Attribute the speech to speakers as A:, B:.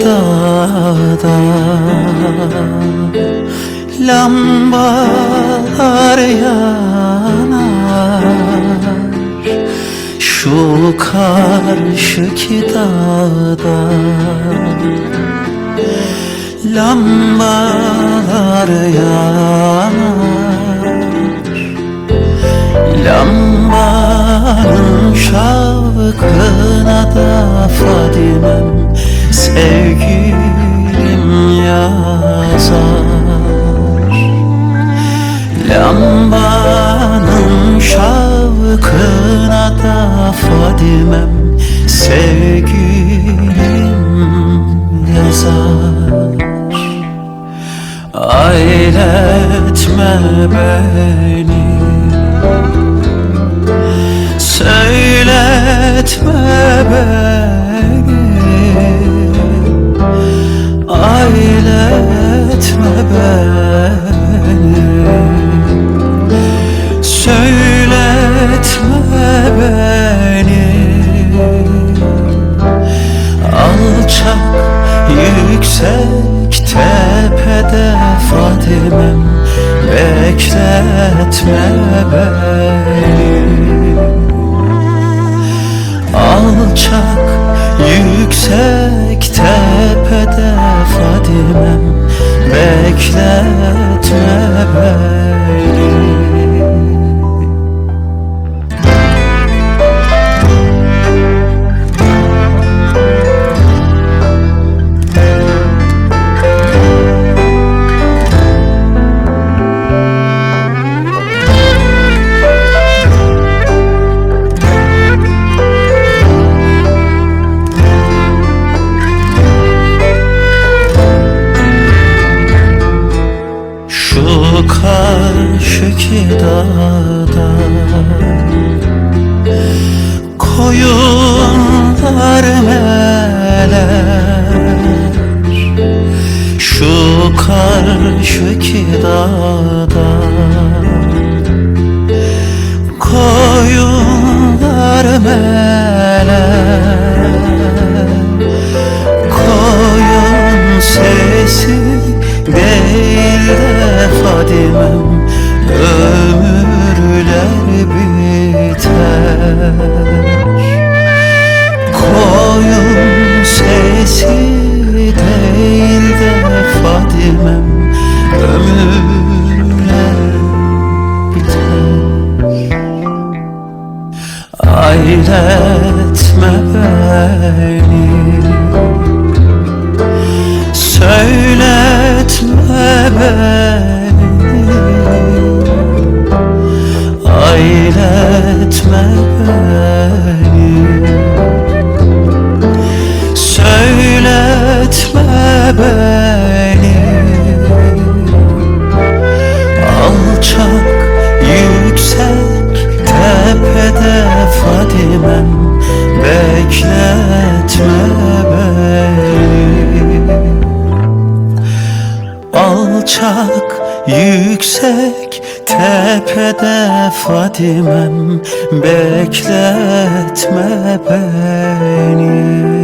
A: dağda Lambalar yanar. Şu karşıki dağda Lambalar yanar. Lambanın şavkına Lambanın şavkına da Fadimem sevgilim yazar. Ailetme beni. Söyletme beni yüksek tepede Fadimem Bekletme beni. Alçak yüksek tepede Fadimem Bekletme karşıki dağda Koyunlar meler. Şu karşıki dağda sesi değil de Fadimem Ömürler biter. Ailetme beni. Söyletme beni. Ailetme beni beni Alçak yüksek tepede Fadimem Bekletme beni. Alçak yüksek tepede Fadimem Bekletme beni